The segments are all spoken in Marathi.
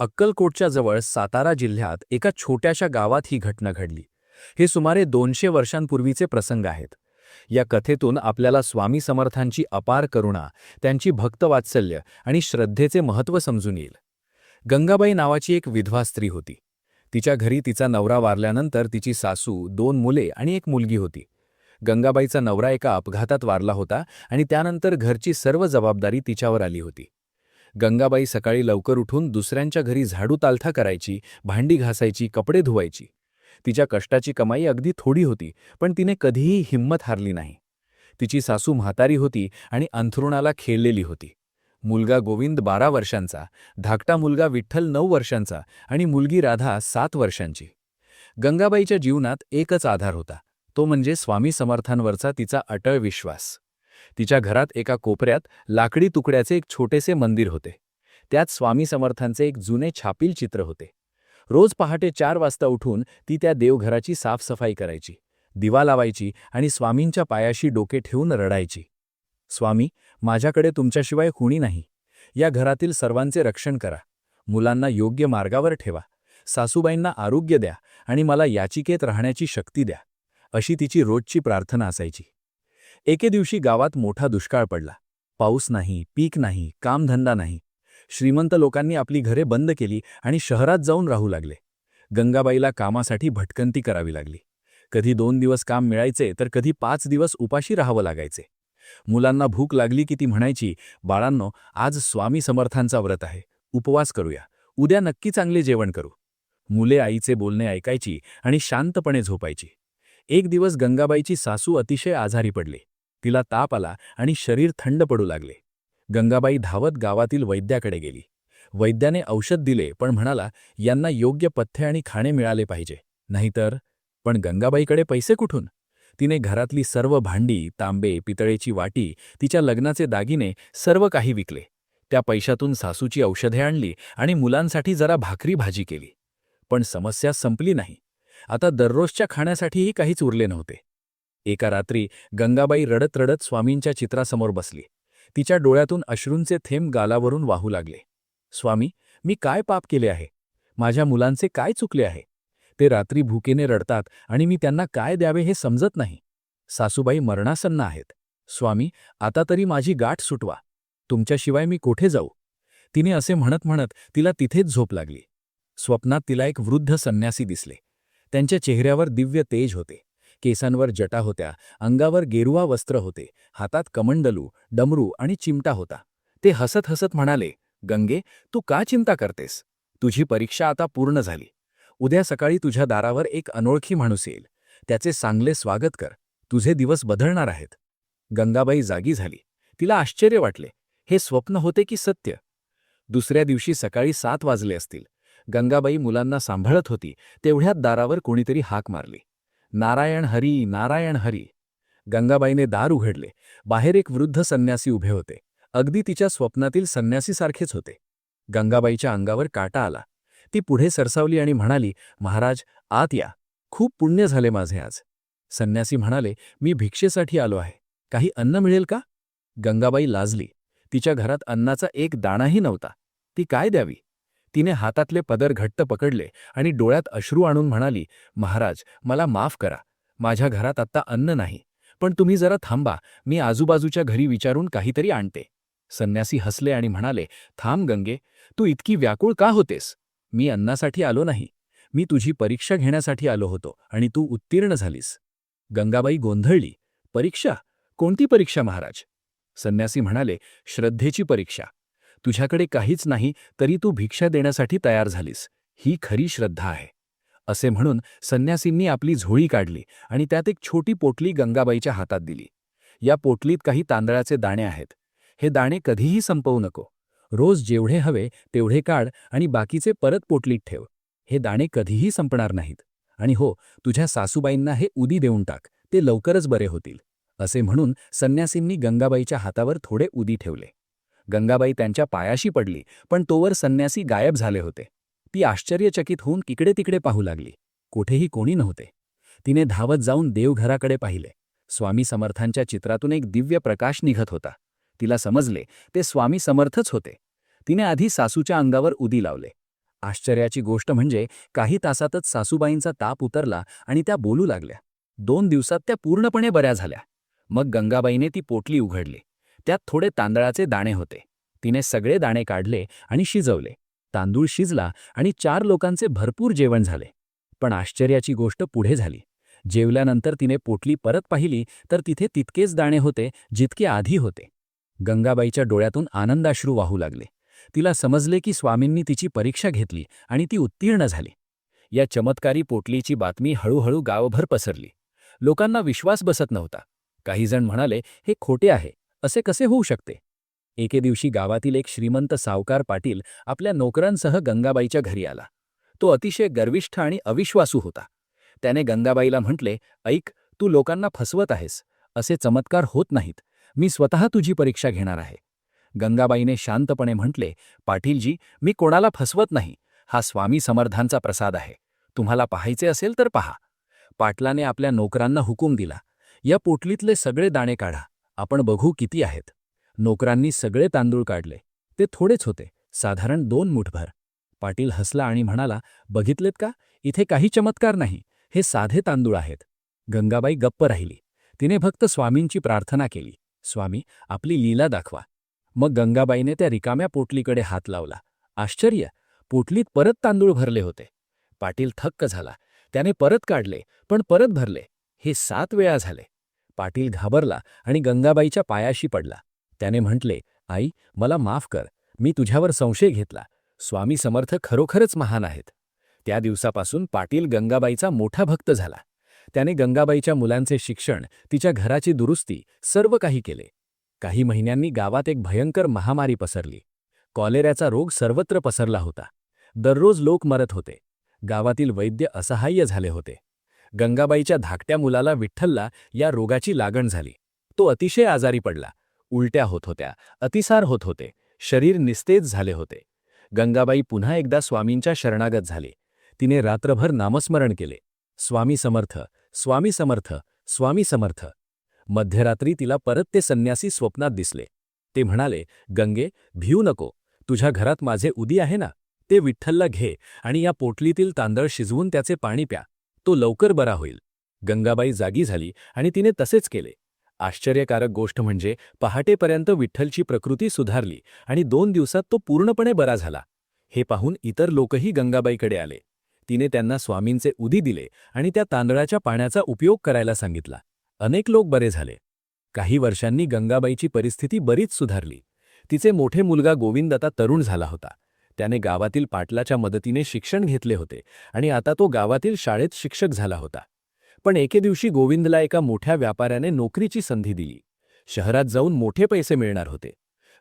अक्कलकोटच्या जवळ सातारा जिल्ह्यात एका छोट्याशा गावात ही घटना घडली. हे सुमारे दोनशे वर्षांपूर्वीचे प्रसंग आहेत. या कथेतून आपल्याला स्वामी समर्थांची अपार करुणा त्यांची भक्तवात्सल्य आणि श्रद्धेचे महत्त्व समजून येईल. गंगाबाई नावाची एक विधवा स्त्री होती. तिच्या घरी तिचा नवरा वारल्यानंतर तिची सासू दोन मुले आणि एक मुलगी होती. गंगाबाईचा नवरा एका अपघातात वारला होता आणि त्यानंतर घरची सर्व जबाबदारी तिच्यावर आली होती. गंगाबाई सकाळी लवकर उठून दुसऱ्यांच्या घरी झाडू तालथा करायची भांडी घासायची कपडे धुवायची. तिच्या कष्टाची कमाई अगदी थोडी होती पण तिने कधीही हिंमत हारली नाही. तिची सासू म्हातारी होती आणि अंथरुणाला खेळलेली होती. मुलगा गोविंद बारा वर्षांचा धाकटा मुलगा विठ्ठल नऊ वर्षांचा आणि मुलगी राधा सात वर्षांची. गंगाबाईच्या जीवनात एकच आधार होता तो म्हणजे स्वामी समर्थांवरचा तिचा अटळ विश्वास. तिच्या घरात एका कोपऱ्यात लाकडी तुकड्याचे एक छोटेसे मंदिर होते. त्यात स्वामी समर्थांचे एक जुने छापील चित्र होते. रोज पहाटे चार वाजता उठून ती त्या देवघराची साफसफाई करायची दिवा लावायची आणि स्वामींच्या पायाशी डोके ठेवून रडायची. स्वामी माझ्याकडे तुमच्याशिवाय कुणी नाही. या घरातील सर्वांचे रक्षण करा. मुलांना योग्य मार्गावर ठेवा. सासूबाईंना आरोग्य द्या आणि मला याचिकेत राहण्याची शक्ती द्या. अशी तिची रोजची प्रार्थना असायची. एके दिवशी गावात मोठा दुष्काळ पडला. पाऊस नाही पीक नाही कामधंदा नाही. श्रीमंत लोकांनी आपली घरे बंद केली आणि शहरात जाऊन राहू लागले. गंगाबाईला कामासाठी भटकंती करावी लागली. कधी दोन दिवस काम मिळायचे तर कधी पाच दिवस उपाशी राहावं लागायचे. मुलांना भूक लागली की ती म्हणायची बाळांनो आज स्वामी समर्थांचा व्रत आहे. उपवास करूया. उद्या नक्की चांगले जेवण करू. मुले आईचे बोलणे ऐकायची आणि शांतपणे झोपायची. एक दिवस गंगाबाईची सासू अतिशय आजारी पडली. तिला ताप आला आणि शरीर थंड पडू लागले. गंगाबाई धावत गावातील वैद्याकडे गेली. वैद्याने औषध दिले पण म्हणाला यांना योग्य पथ्य आणि खाणे मिळाले पाहिजे. नाहीतर पण गंगाबाईकडे पैसे कुठून तिने घरातली सर्व भांडी तांबे पितळेची वाटी तिच्या लग्नाचे दागिने सर्व काही विकले. त्या पैशातून सासूची औषधे आणली आणि मुलांसाठी जरा भाकरी भाजी केली. पण समस्या संपली नाही. आता दररोजच्या खाण्यासाठीही काहीच उरले नव्हते. एका रात्री गंगाबाई रडत रडत स्वामींच्या चित्रासमोर बसली. तिच्या डोळ्यातून अश्रूंचे थेंब गालावरून वाहू लागले. स्वामी मी काय पाप केले आहे? माझ्या मुलांचे काय चुकले आहे? ते रात्री भुकेने रडतात आणि मी त्यांना काय द्यावे हे समजत नाही. सासूबाई मरणासन्न आहेत. स्वामी आता तरी माझी गाठ सुटवा. तुमच्याशिवाय मी कोठे जाऊ? तिने असे म्हणत म्हणत तिला तिथेच झोप लागली. स्वप्नात तिला एक वृद्ध संन्यासी दिसले. त्यांच्या चेहऱ्यावर दिव्य तेज होते. केसांवर जटा होत्या अंगावर गेरुवा वस्त्र होते हातात कमंडलू डमरू आणि चिमटा होता. ते हसत हसत म्हणाले गंगे तू का चिंता करतेस? तुझी परीक्षा आता पूर्ण झाली. उद्या सकाळी तुझ्या दारावर एक अनोळखी माणूस येईल. त्याचे चांगले स्वागत कर. तुझे दिवस बदलणार आहेत. गंगाबाई जागी झाली. तिला आश्चर्य वाटले. हे स्वप्न होते की सत्य? दुसऱ्या दिवशी सकाळी सात वाजले असतील. गंगाबाई मुलांना सांभाळत होती तेवढ्यात दारावर कोणीतरी हाक मारली. नारायण हरी नारायण हरी. गंगाबाईने दार उघडले. बाहेर एक वृद्ध संन्यासी उभे होते. अगदी तिच्या स्वप्नातील संन्यासीसारखेच होते. गंगाबाईच्या अंगावर काटा आला. ती पुढे सरसावली आणि म्हणाली महाराज आत या. खूप पुण्य झाले माझे आज. संन्यासी म्हणाले मी भिक्षेसाठी आलो आहे. काही अन्न मिळेल का? गंगाबाई लाजली. तिच्या घरात अन्नाचा एक दाणाही नव्हता. ती काय द्यावी? तिने हातातले पदर घट्ट पकडले आणि डोळ्यात अश्रू आणून म्हणाली महाराज मला माफ करा. माझ्या घरात आत्ता अन्न नाही. पण तुम्ही जरा थांबा. मी आजूबाजूच्या घरी विचारून काहीतरी आणते. संन्यासी हसले आणि म्हणाले थांब गंगे. तू इतकी व्याकुळ का होतेस? मी अन्नासाठी आलो नाही. मी तुझी परीक्षा घेण्यासाठी आलो होतो आणि तू उत्तीर्ण झालीस. गंगाबाई गोंधळली परीक्षा? कोणती परीक्षा महाराज? संन्यासी म्हणाले श्रद्धेची परीक्षा. तुझ्याकडे काहीच नाही तरी तू भिक्षा देण्यासाठी तयार झालीस. ही खरी श्रद्धा आहे. असे म्हणून संन्यासींनी आपली झोळी काढली आणि त्यात एक छोटी पोटली गंगाबाईच्या हातात दिली. या पोटलीत काही तांदळाचे दाणे आहेत. हे दाणे कधीही संपवू नको. रोज जेवढे हवे तेवढे काढ आणि बाकीचे परत पोटलीत ठेव. हे दाणे कधीही संपणार नाहीत. आणि हो तुझ्या सासूबाईंना हे उदी देऊन टाक. ते लवकरच बरे होतील. असे म्हणून संन्यासींनी गंगाबाईच्या हातावर थोडे उदी ठेवले. गंगाबाई त्यांच्या पायाशी पडली पण तोवर संन्यासी गायब झाले होते. ती आश्चर्यचकित होऊन इकडे तिकडे पाहू लागली. कोठेही कोणी नव्हते. तिने धावत जाऊन देवघराकडे पाहिले. स्वामी समर्थांच्या चित्रातून एक दिव्य प्रकाश निघत होता. तिला समजले ते स्वामी समर्थच होते. तिने आधी सासूच्या अंगावर उदी लावले. आश्चर्याची गोष्ट म्हणजे काही तासातच सासूबाईंचा ताप उतरला आणि त्या बोलू लागल्या. दोन दिवसात त्या पूर्णपणे बऱ्या झाल्या. मग गंगाबाईने ती पोटली उघडली. त्यात थोडे तांदळाचे दाणे होते. तिने सगळे दाणे काढले आणि शिजवले. तांदूळ शिजला आणि चार लोकांचे भरपूर जेवण झाले. पण आश्चर्याची गोष्ट पुढे झाली. जेवल्यानंतर तिने पोटली परत पाहिली तर तिथे तितकेच दाणे होते जितके आधी होते. गंगाबाईच्या डोळ्यातून आनंदाश्रू वाहू लागले. तिला समजले की स्वामींनी तिची परीक्षा घेतली आणि ती उत्तीर्ण झाली. या चमत्कारी पोटलीची बातमी हळूहळू गावभर पसरली. लोकांना विश्वास बसत नव्हता. काहीजण म्हणाले हे खोटे आहे. असे कसे होऊ शकते? एके दिवशी गावातील एक श्रीमंत सावकार पाटील आपल्या नोकरांसह गंगाबाईच्या घरी आला. तो अतिशय गर्विष्ठ आणि अविश्वासू होता. त्याने गंगाबाईला म्हटले ऐक तू लोकांना फसवत आहेस. असे चमत्कार होत नाहीत. मी स्वतः तुझी परीक्षा घेणार आहे. गंगाबाईने शांतपणे म्हटले पाटीलजी मी कोणाला फसवत नाही. हा स्वामी समर्थांचा प्रसाद आहे. तुम्हाला पाहायचे असेल तर पहा. पाटलाने आपल्या नोकरांना हुकूम दिला. या पोटलीतले सगळे दाणे काढा. आपण बघू किती आहेत. नोकरांनी सगळे तांदूळ काढले. ते थोडेच होते साधारण दोन मुठभर. पाटील हसला आणि म्हणाला बघितलेत का? इथे काही चमत्कार नाही. हे साधे तांदूळ आहेत. गंगाबाई गप्प राहिली. तिने फक्त स्वामींची प्रार्थना केली. स्वामी आपली लीला दाखवा. मग गंगाबाईने त्या रिकाम्या पोटलीकडे हात लावला. आश्चर्य! पोटलीत परत तांदूळ भरले होते. पाटील थक्क झाला. त्याने परत काढले पण परत भरले. हे सात वेळा झाले. पाटील घाबरला आणि गंगाबाईच्या पायाशी पडला. त्याने म्हटले आई मला माफ कर. मी तुझ्यावर संशय घेतला. स्वामी समर्थ खरोखरच महान आहेत. त्या दिवसापासून पाटील गंगाबाईचा मोठा भक्त झाला. त्याने गंगाबाईच्या मुलांचे शिक्षण तिच्या घराची दुरुस्ती सर्व काही केले. काही महिन्यांनी गावात एक भयंकर महामारी पसरली. कॉलेऱ्याचा रोग सर्वत्र पसरला होता. दररोज लोक मरत होते. गावातील वैद्य असहाय्य झाले होते. गंगाबाईच्या धाकट्या मुलाला विठ्ठलला या रोगाची लागण झाली. तो अतिशय आजारी पडला. उलट्या होत होत्या अतिसार होत होते शरीर निस्तेज झाले होते. गंगाबाई पुन्हा एकदा स्वामींच्या शरणागत झाली. तिने रात्रभर नामस्मरण केले. स्वामी समर्थ स्वामी समर्थ स्वामी समर्थ. मध्यरात्री तिला परत ते संन्यासी स्वप्नात दिसले. ते म्हणाले गंगे भिऊ नको. तुझ्या घरात माझे उदी आहे ना? ते विठ्ठलला घे आणि या पोटलीतील तांदळ शिजवून त्याचे पाणी प्या. तो लवकर बरा होईल. गंगाबाई जागी झाली आणि तिने तसेच केले. आश्चर्यकारक गोष्ट म्हणजे पहाटेपर्यंत विठ्ठलची प्रकृती सुधारली आणि दोन दिवसात तो पूर्णपणे बरा झाला. हे पाहून इतर लोकही गंगाबाईकडे आले. तिने त्यांना स्वामींचे उदी दिले आणि त्या तांदळाच्या पाण्याचा उपयोग करायला सांगितला. अनेक लोक बरे झाले. काही वर्षांनी गंगाबाईची परिस्थिती बरीच सुधारली. तिचे मोठे मुलगा गोविंद आता तरुण झाला होता. त्याने गावातील पाटलाच्या मदतीने शिक्षण घेतले होते आणि आता तो गावातील शाळेत शिक्षक झाला होता. पण एके दिवशी गोविंदला एका मोठ्या व्यापाऱ्याने नोकरीची संधी दिली. शहरात जाऊन मोठे पैसे मिळणार होते.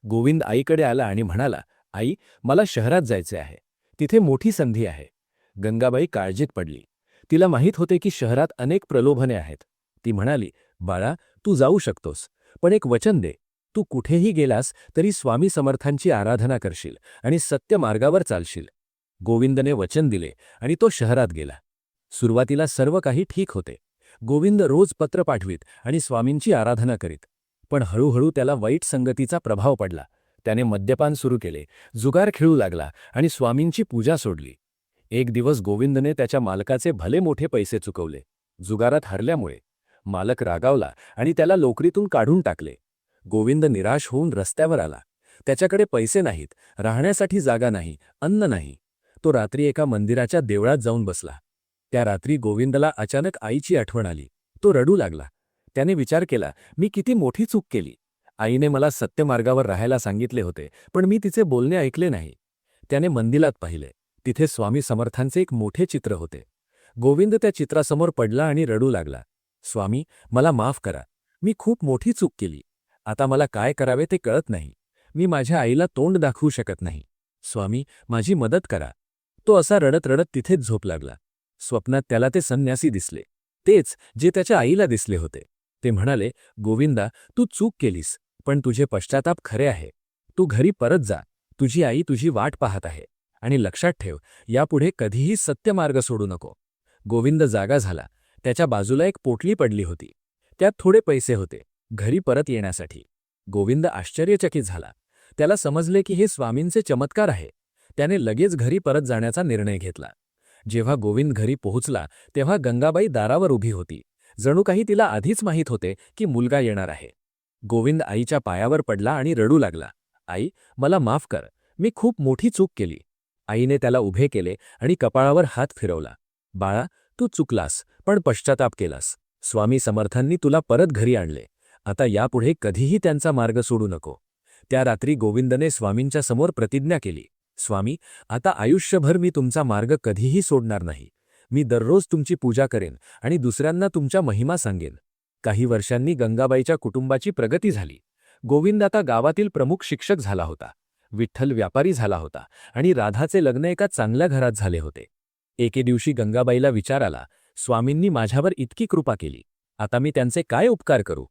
गोविंद आईकडे आला आणि म्हणाला आई मला शहरात जायचे आहे. तिथे मोठी संधी आहे. गंगाबाई काळजीत पडली. तिला माहीत होते की शहरात अनेक प्रलोभने आहेत. ती म्हणाली बाळा तू जाऊ शकतोस पण एक वचन दे. तू कुठेही गेलास तरी स्वामी समर्थांची आराधना करशील आणि सत्य मार्गावर चालशील. गोविंदने वचन दिले आणि तो शहरात गेला. सुरुवातीला सर्व काही ठीक होते. गोविंद रोज पत्र पाठवीत आणि स्वामींची आराधना करीत. पण हळूहळू त्याला वाईट संगतीचा प्रभाव पडला. त्याने मद्यपान सुरू केले जुगार खेळू लागला आणि स्वामींची पूजा सोडली. एक दिवस गोविंदने त्याच्या मालकाचे भले मोठे पैसे चुकवले. जुगारात हरल्यामुळे. मालक रागावला आणि त्याला लोकरीतून काढून टाकले. गोविंद निराश होऊन रस्त्यावर आला. त्याच्याकडे पैसे नाहीत राहण्यासाठी जागा नाही अन्न नाही. तो रात्री एका मंदिराच्या देवळात जाऊन बसला. त्या रात्री गोविंदला अचानक आईची आठवण आली. तो रडू लागला. त्याने विचार केला मी किती मोठी चूक केली. आईने मला सत्यमार्गावर राहायला सांगितले होते पण मी तिचे बोलणे ऐकले नाही. त्याने मंदिरात पाहिले. तिथे स्वामी समर्थांचे एक मोठे चित्र होते. गोविंद त्या चित्रासमोर पडला आणि रडू लागला. स्वामी मला माफ करा. मी खूप मोठी चूक केली. आता मला काय करावे ते कळत नाही. मी माझ्या आईला तोंड दाखवू शकत नाही. स्वामी माझी मदत करा. तो असा रडत रडत तिथेच झोप लागला. स्वप्नात त्याला ते संन्यासी दिसले. तेच जे त्याच्या आईला दिसले होते. ते म्हणाले गोविंदा तू चूक केलीस पण तुझे पश्चाताप खरे आहे. तू घरी परत जा. तुझी आई तुझी वाट पाहत आहे. आणि लक्षात ठेव यापुढे कधीही सत्यमार्ग सोडू नको. गोविंद जागा झाला. त्याच्या बाजूला एक पोटली पडली होती. त्यात थोडे पैसे होते. घरी परत येण्यासाठी. गोविंद आश्चर्यचकित झाला. त्याला समजले की हे स्वामींचे चमत्कार आहे. त्याने लगेच घरी परत जाण्याचा निर्णय घेतला. जेव्हा गोविंद घरी पोहोचला तेव्हा गंगाबाई दारावर उभी होती. जणू काही तिला आधीच माहीत होते की मुलगा येणार आहे. गोविंद आईच्या पायावर पडला आणि रडू लागला. आई मला माफ कर. मी खूप मोठी चूक केली. आईने त्याला उभे केले आणि कपाळावर हात फिरवला. बाळा तू चुकलास पण पश्चाताप केलास. स्वामी समर्थांनी तुला परत घरी आणले. आता यापुढे कधीही त्यांचा मार्ग सोडू नको. त्या रात्री गोविंदने स्वामींच्या समोर प्रतिज्ञा केली स्वामी आता आयुष्यभर मी तुमचा मार्ग कधीही सोडणार नाही. मी दररोज तुमची पूजा करेन आणि दुसऱ्यांना तुमच्या महिमा सांगेन. काही वर्षांनी गंगाबाईच्या कुटुंबाची प्रगती झाली. गोविंद आता गावातील प्रमुख शिक्षक झाला होता. विठ्ठल व्यापारी झाला होता आणि राधाचे लग्न एका चांगल्या घरात झाले होते. एके दिवशी गंगाबाईला विचार आला स्वामींनी माझ्यावर इतकी कृपा केली. आता मी त्यांचे काय उपकार करू?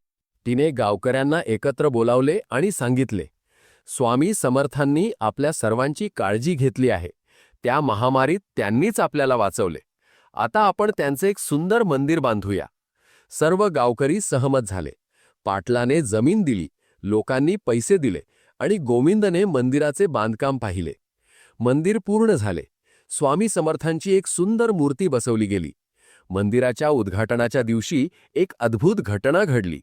तिने गावकऱ्यांना एकत्र बोलावले आणि सांगितले स्वामी समर्थांनी आपल्या सर्वांची काळजी घेतली आहे. त्या महामारीत त्यांनीच आपल्याला वाचवले. आता आपण त्यांचे एक सुंदर मंदिर बांधूया. सर्व गावकरी सहमत झाले. पाटलाने जमीन दिली लोकांनी पैसे दिले आणि गोविंदने मंदिराचे बांधकाम पाहिले. मंदिर पूर्ण झाले. स्वामी समर्थांची एक सुंदर मूर्ती बसवली गेली. मंदिराच्या उद्घाटनाच्या दिवशी एक अद्भुत घटना घडली.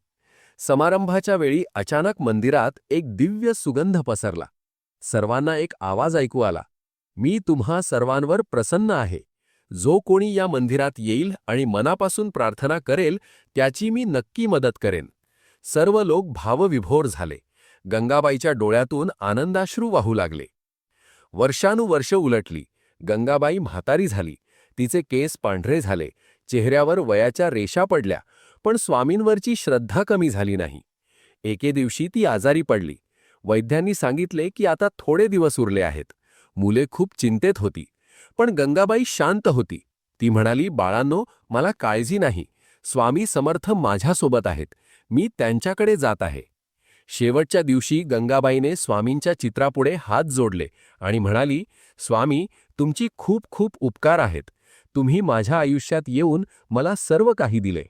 समारंभाच्या वेळी अचानक मंदिरात एक दिव्य सुगंध पसरला. सर्वांना एक आवाज ऐकू आला. मी तुम्हा सर्वांवर प्रसन्न आहे. जो कोणी या मंदिरात येईल आणि मनापासून प्रार्थना करेल त्याची मी नक्की मदत करेन. सर्व लोक भावविभोर झाले. गंगाबाईच्या डोळ्यातून आनंदाश्रू वाहू लागले. वर्षानुवर्ष उलटली. गंगाबाई म्हातारी झाली. तिचे केस पांढरे झाले. चेहऱ्यावर वयाच्या रेषा पडल्या. पण स्वामींवरची श्रद्धा कमी झाली नाही. एके दिवशी ती आजारी पडली. वैद्यांनी सांगितले की आता थोडे दिवस उरले आहेत. मुले खूप चिंतेत होती. पण गंगाबाई शांत होती. ती म्हणाली बाळांनो मला काळजी नाही. स्वामी समर्थ माझ्यासोबत आहेत. मी त्यांच्याकडे जात आहे. शेवटच्या दिवशी गंगाबाईने स्वामींच्या चित्रापुढे हात जोडले आणि म्हणाली स्वामी तुमची खूप खूप उपकार आहेत. तुम्ही माझ्या आयुष्यात येऊन मला सर्व काही दिले.